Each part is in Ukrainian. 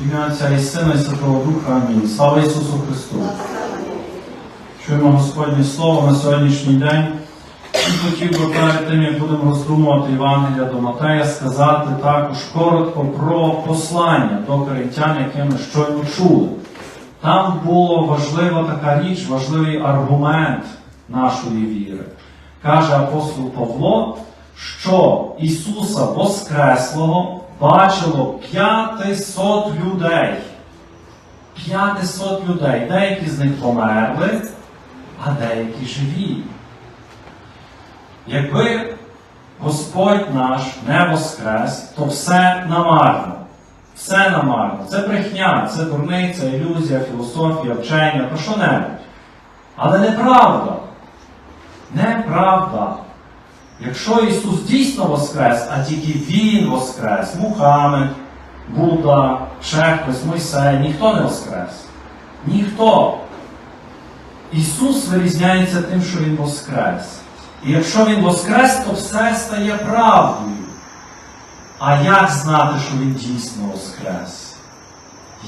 В ім'я Отця і Сина і Святого Духа. Амінь. Слава Ісусу Христу! Чуємо Господнє Слово на сьогоднішній день. І хотів би перед тим, як будемо роздумувати Євангелія до Матея, сказати також коротко про послання до коринтян, яке ми щойно чули. Там була важлива така річ, важливий аргумент нашої віри. Каже апостол Павло, що Ісуса Воскреслого бачило 500 людей. 500 людей. Деякі з них померли, а деякі живі. Якби Господь наш не воскрес, то все намарно. Все намарно. Це брехня, це дурниця, ілюзія, філософія, вчення, про що небудь. Але неправда. Неправда. Якщо Ісус дійсно воскрес, а тільки Він воскрес, Мухаммед, Будда, ще Мойсей, ніхто не воскрес. Ніхто. Ісус вирізняється тим, що Він воскрес. І якщо Він воскрес, то все стає правдою. А як знати, що Він дійсно воскрес?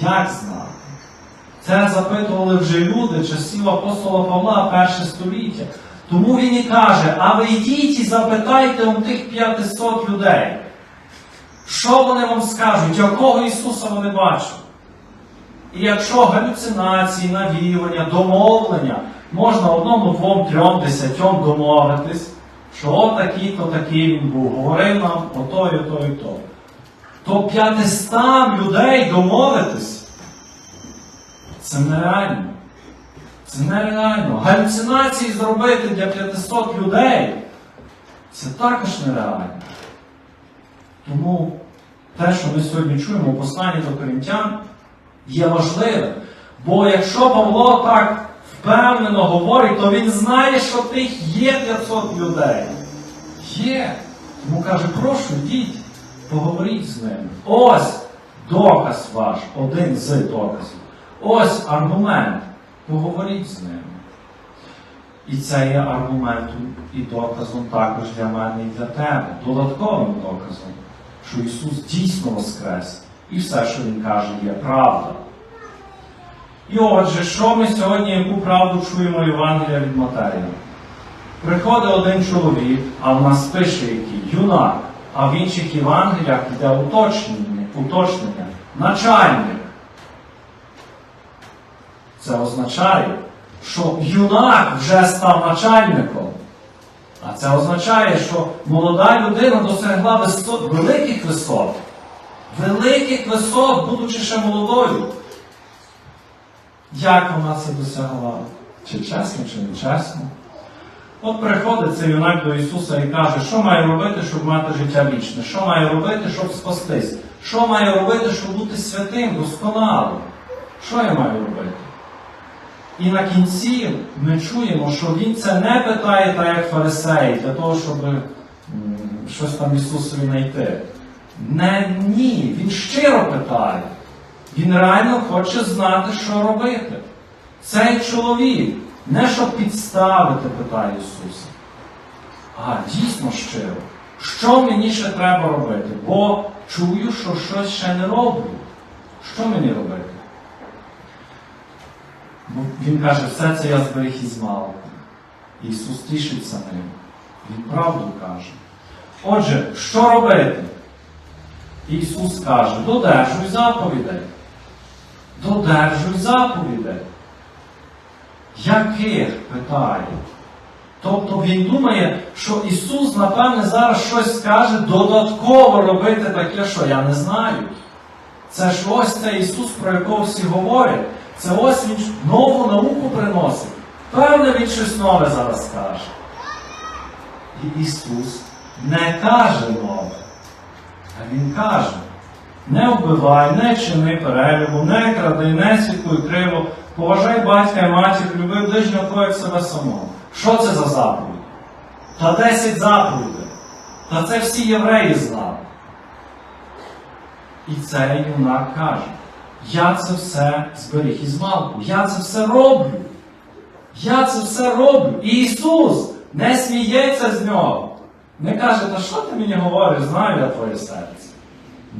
Як знати? Це запитували вже люди часів апостола Павла, перше століття. Тому він і каже, а ви йдіть і запитайте у тих 500 людей, що вони вам скажуть, якого Ісуса вони бачили. І якщо галюцинації, навіювання, домовлення, можна одному, двом, трьом, десятьом домовитись, що отакий, то такий він був, говорив нам ото і ото і то. То 500 людей домовитись, це нереально. Це нереально. Галюцинації зробити для 500 людей це також нереально. Тому те, що ми сьогодні чуємо у посланні до коринтян, є важливим. Бо якщо Павло так впевнено говорить, то він знає, що тих є 500 людей. Є. Тому каже, прошу, йдіть, поговоріть з ними. Ось доказ ваш, один з доказів. Ось аргумент. Поговоріть з ними. І це є аргументом і доказом також для мене і для тебе, додатковим доказом, що Ісус дійсно воскрес, і все, що Він каже, є правда. І отже, що ми сьогодні, яку правду чуємо Євангелія від Матея? Приходить один чоловік, а в нас пише який юнак, а в інших Євангеліях йде уточнення, уточнення начальник. Це означає, що юнак вже став начальником. А це означає, що молода людина досягла висот, великих висот. Великих висот, будучи ще молодою. Як вона це досягла? Чи чесно, чи не чесно? От приходить цей юнак до Ісуса і каже, що має робити, щоб мати життя вічне? Що має робити, щоб спастись? Що має робити, щоб бути святим, досконалим? Що я маю робити? І на кінці ми чуємо, що він це не питає так, як фарисеї, для того, щоб щось там Ісусові знайти. Не, ні, він щиро питає. Він реально хоче знати, що робити. Цей чоловік не щоб підставити, питає Ісуса, а дійсно щиро. Що мені ще треба робити? Бо чую, що щось ще не роблю. Що мені робити? Ну, Він каже, все це я зберіг із малку. Ісус тішиться ним. Він правду каже. Отже, що робити? Ісус каже, додержуй заповідей. Додержуй заповідей. Яких питає? Тобто він думає, що Ісус, напевне, зараз щось скаже додатково робити таке, що я не знаю. Це ж ось цей Ісус, про якого всі говорять. Це ось він нову науку приносить. Певне, він щось нове зараз скаже. І Ісус не каже нове. А Він каже: не вбивай, не чини перелюбу, не кради, не свідкуй криво, поважай батька і матір, люби ближнього як себе самого. Що це за заповідь? Та 10 заповідей. Та це всі євреї знали. І цей юнак каже, я це все зберіг із малку, я це все роблю. Я це все роблю. І Ісус не сміється з нього. Не каже, та що ти мені говориш, знаю я твоє серце.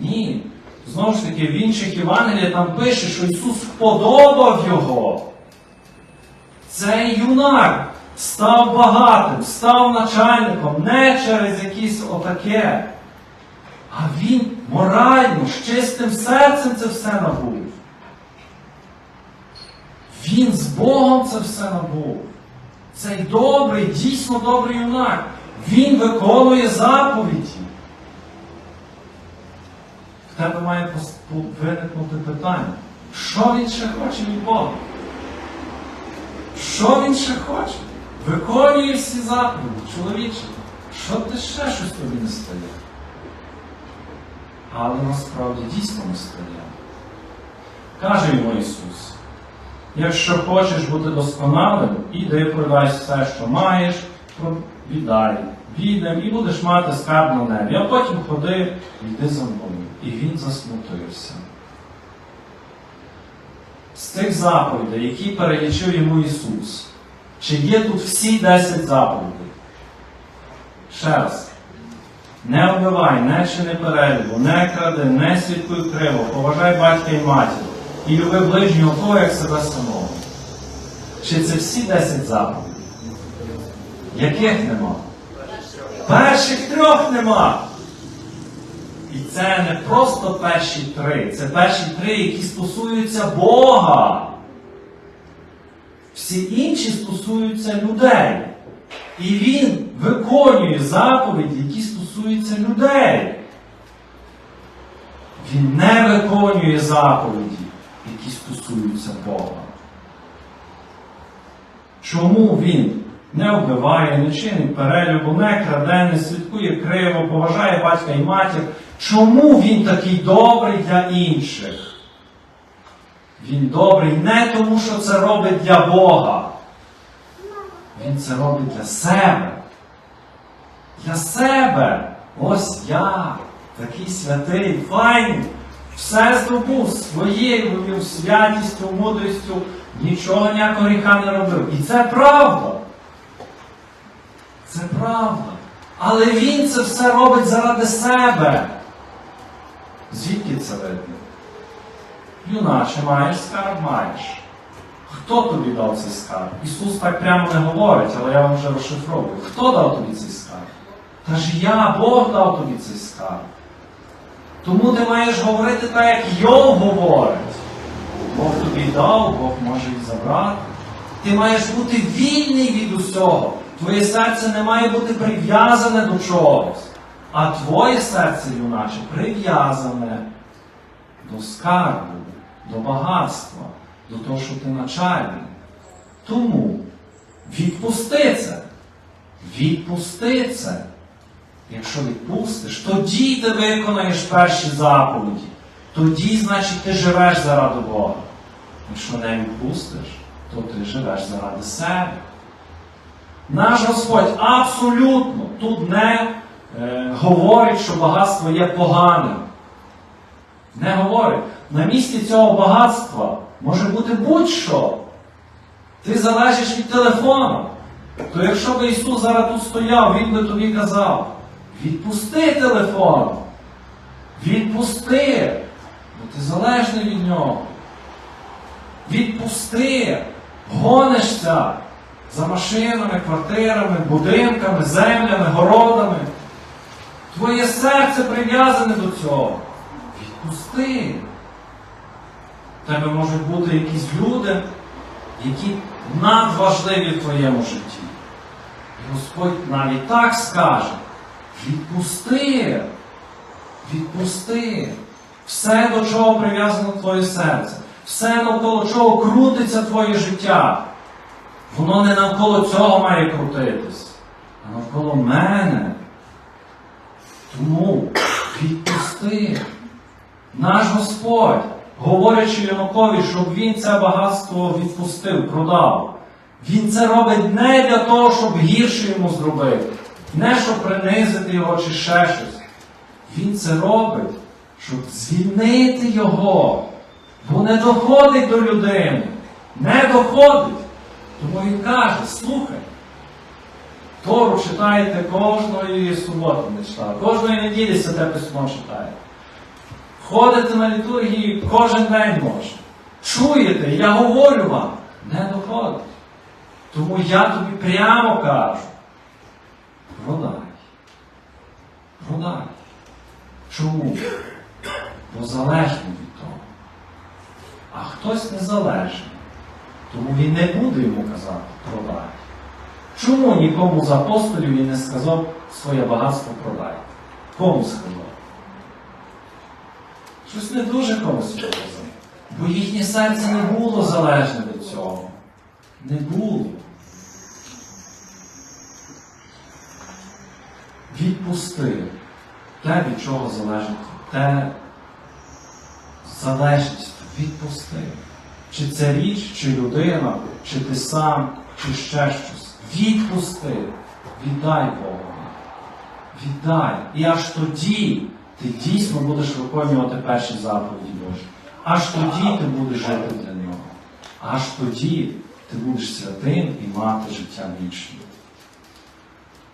Ні. знову ж таки, в інших Євангеліях там пише, що Ісус вподобав його. Цей юнак став багатим, став начальником не через якісь отаке. А він морально, з чистим серцем це все набув. Він з Богом це все набув. Цей добрий, дійсно добрий юнак. Він виконує заповіді. В тебе має виникнути питання. Що він ще хоче від Бога? Що він ще хоче? Виконує всі заповіді, чоловіче. Що ти ще щось тобі не стає? Але насправді дійсно не стає. Каже йому Ісус, якщо хочеш бути досконалим, іди продай все, що маєш, віддай бідним і будеш мати скарб на небі, а потім ходи йди за мною. І він засмутився. З цих заповідей, які перелічив йому Ісус, чи є тут всі 10 заповідей? Ще раз. Не вбивай, не чини перелюбу, не кради, не слідкуй криво, поважай батька і матір, і люби ближнього того, як себе самого. Чи це всі 10 заповідей? Яких нема? Перших трьох нема. І це не просто перші три, це перші три, які стосуються Бога. Всі інші стосуються людей. І він виконує заповіді, які стосуються людей. Він не виконує заповіді, які стосуються Бога. Чому він не вбиває, не чинить перелюбу, не краде, не слідкує криво, поважає батька і матір? Чому він такий добрий для інших? Він добрий не тому, що це робить для Бога. Він це робить для себе. Для себе. Ось я, такий святий, файний, все здобув своєю святістю, мудрістю, нічого ніякого гріха не робив. І це правда. Це правда. Але він це все робить заради себе. Звідки це видно? Юначе маєш скарб маєш. Хто тобі дав цей скарб? Ісус так прямо не говорить, але я вам вже розшифровую. Хто дав тобі цей скарб? Та ж я, Бог дав тобі цей скарб. Тому ти маєш говорити так, як Йов говорить. Бог тобі дав, Бог може і забрати. Ти маєш бути вільний від усього. Твоє серце не має бути прив'язане до чогось. А твоє серце, юначе, прив'язане до скарбу, до багатства, до того, що ти начальник. Тому відпусти це. Відпусти це. Якщо відпустиш, тоді ти виконаєш перші заповіді. Тоді, значить, ти живеш заради Бога. Якщо не відпустиш, то ти живеш заради себе. Наш Господь абсолютно тут не е, говорить, що багатство є поганим. Не говорить. На місці цього багатства може бути будь-що. Ти залежиш від телефону. То якщо би Ісус зараз тут стояв, Він би тобі казав, відпусти телефон. Відпусти. Бо ти залежний від нього. Відпусти. Гонишся за машинами, квартирами, будинками, землями, городами. Твоє серце прив'язане до цього. Відпусти. Тебе можуть бути якісь люди, які надважливі в твоєму житті. І Господь навіть так скаже: відпусти, відпусти все, до чого прив'язано твоє серце, все навколо чого крутиться твоє життя. Воно не навколо цього має крутитись, а навколо мене. Тому відпусти. Наш Господь, говорячи Янукові, щоб він це багатство відпустив, продав. Він це робить не для того, щоб гірше йому зробити, не щоб принизити його чи ще щось. Він це робить, щоб звільнити його. Бо не доходить до людини. Не доходить. Тому він каже, слухай. Тору читаєте кожної суботи не читали, кожної неділі святе письмо читаєте. ходите на літургії кожен день може. Чуєте, я говорю вам, не доходить. Тому я тобі прямо кажу, продай. Продай. Чому? Бо залежний від того. А хтось незалежний. Тому він не буде йому казати продай. Чому нікому з апостолів він не сказав своє багатство продай? Кому сказав? Щось не дуже комусь його казав. Бо їхнє серце не було залежне від цього. Не було. Відпусти те, від чого залежить, те залежність відпусти. Чи це річ, чи людина, чи ти сам, чи ще щось. Відпусти, віддай Богу. Віддай. І аж тоді ти дійсно будеш виконувати перші заповіді Божі. Аж тоді ти будеш жити для нього. Аж тоді ти будеш святим і мати життя вічне.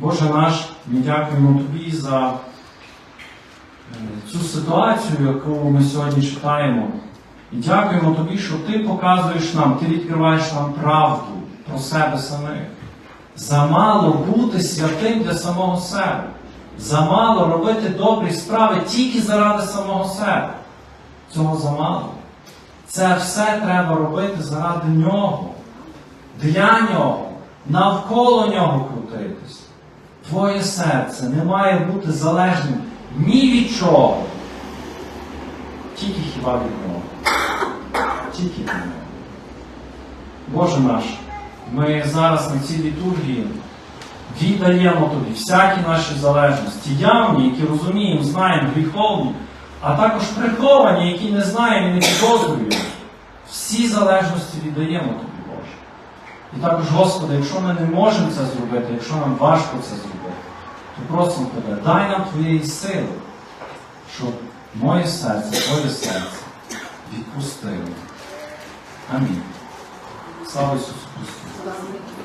Боже наш, ми дякуємо Тобі за е, цю ситуацію, яку ми сьогодні читаємо. І дякуємо Тобі, що Ти показуєш нам, Ти відкриваєш нам правду про себе самих. Замало бути святим для самого себе. Замало робити добрі справи тільки заради самого себе. Цього замало. Це все треба робити заради нього, для нього, навколо нього крутитись. Твоє серце не має бути залежним ні від чого, тільки хіба від нього. Тільки від нього. Боже наш, ми зараз на цій літургії віддаємо тобі всякі наші залежності, явні, які розуміємо, знаємо, гріховні, а також приховані, які не знаємо і не підозрюємо. Всі залежності віддаємо тобі. І також, Господи, якщо ми не можемо це зробити, якщо нам важко це зробити, то просимо Тебе, дай нам Твоєї сили, щоб моє серце, Твоє серце відпустило. Амінь. Слава Ісусу Христу!